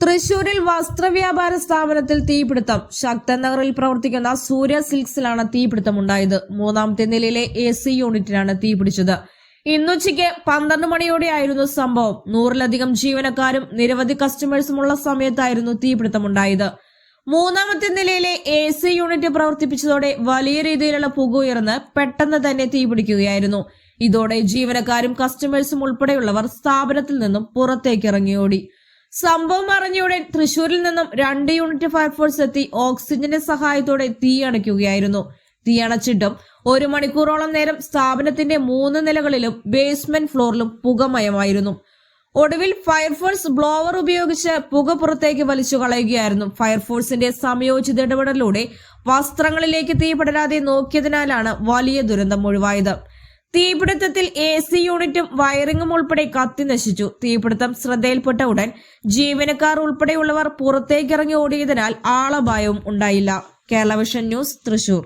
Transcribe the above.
തൃശൂരിൽ വസ്ത്രവ്യാപാര സ്ഥാപനത്തിൽ തീപിടുത്തം. ശക്തൻ നഗറിൽ പ്രവർത്തിക്കുന്ന സൂര്യ സിൽക്സിലാണ് തീപിടുത്തമുണ്ടായത്. മൂന്നാമത്തെ നിലയിലെ എ സി യൂണിറ്റിനാണ് തീപിടിച്ചത്. ഇന്നുച്ചയ്ക്ക് പന്ത്രണ്ട് മണിയോടെയായിരുന്നു സംഭവം. നൂറിലധികം ജീവനക്കാരും നിരവധി കസ്റ്റമേഴ്സുമുള്ള സമയത്തായിരുന്നു തീപിടുത്തമുണ്ടായത്. മൂന്നാമത്തെ നിലയിലെ എ സി യൂണിറ്റ് പ്രവർത്തിപ്പിച്ചതോടെ വലിയ രീതിയിലുള്ള പുക ഉയർന്ന് പെട്ടെന്ന് തന്നെ തീപിടിക്കുകയായിരുന്നു. ഇതോടെ ജീവനക്കാരും കസ്റ്റമേഴ്സും ഉൾപ്പെടെയുള്ളവർ സ്ഥാപനത്തിൽ നിന്നും പുറത്തേക്ക് ഇറങ്ങിയോടി. സംഭവം അറിഞ്ഞയുടൻ തൃശൂരിൽ നിന്നും രണ്ട് യൂണിറ്റ് ഫയർഫോഴ്സ് എത്തി ഓക്സിജന്റെ സഹായത്തോടെ തീയണയ്ക്കുകയായിരുന്നു തീയണച്ചിട്ടും ഒരു മണിക്കൂറോളം നേരം സ്ഥാപനത്തിന്റെ മൂന്ന് നിലകളിലും ബേസ്മെന്റ് ഫ്ലോറിലും പുകമയമായിരുന്നു. ഒടുവിൽ ഫയർഫോഴ്സ് ബ്ലോവർ ഉപയോഗിച്ച് പുക പുറത്തേക്ക് വലിച്ചു കളയുകയായിരുന്നു. ഫയർഫോഴ്സിന്റെ സംയോജിത ഇടപെടലിലൂടെ വസ്ത്രങ്ങളിലേക്ക് തീ പടരാതെ നോക്കിയതിനാലാണ് വലിയ ദുരന്തം ഒഴിവായത്. തീപിടുത്തത്തിൽ എ സി യൂണിറ്റും വയറിംഗും ഉൾപ്പെടെ കത്തി നശിച്ചു. തീപിടുത്തം ശ്രദ്ധയിൽപ്പെട്ട ഉടൻ ജീവനക്കാർ ഉൾപ്പെടെയുള്ളവർ പുറത്തേക്കിറങ്ങി ഓടിയതിനാൽ ആളപായവും ഉണ്ടായില്ല. കേരളവിഷൻ ന്യൂസ് തൃശൂർ.